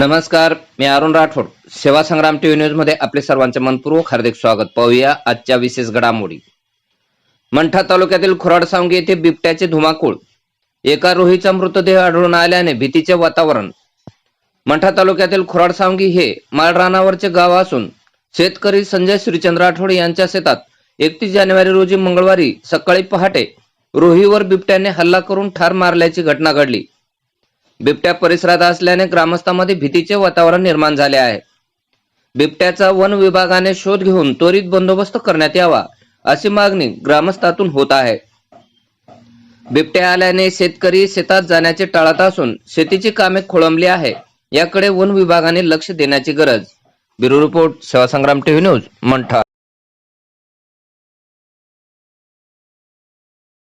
नमस्कार मी अरुण राठोड. सेवा संग्राम टीव्ही न्यूजमध्ये आपले सर्वांचे मनपूर्वक हार्दिक स्वागत. पाहूया आजच्या विशेष घडामोडी. मंठा तालुक्यातील खुराडसावंगी येथे बिबट्याचे धुमाकूळ. एका रोहीचा मृतदेह आढळून आल्याने भीतीचे वातावरण. मंठा तालुक्यातील खुराडसावंगी हे माळरानावरचे गाव असून शेतकरी संजय श्रीचंद्र राठोड यांच्या शेतात एकतीस जानेवारी रोजी मंगळवारी सकाळी पहाटे रोहीवर बिबट्याने हल्ला करून ठार मारल्याची घटना घडली. बिबट्या परिसरात असल्याने ग्रामस्थांमध्ये भीतीचे वातावरण निर्माण झाले आहे. बिबट्याचा वन विभागाने शोध घेऊन त्वरित बंदोबस्त करण्यात यावा अशी मागणी ग्रामस्थातून होत आहे. बिबट्या आल्याने शेतकरी शेतात जाण्याचे टाळत असून शेतीची कामे खोळंबली आहे याकडे वन विभागाने लक्ष देण्याची गरज. Bureau report Sevasangram TV news Mantha.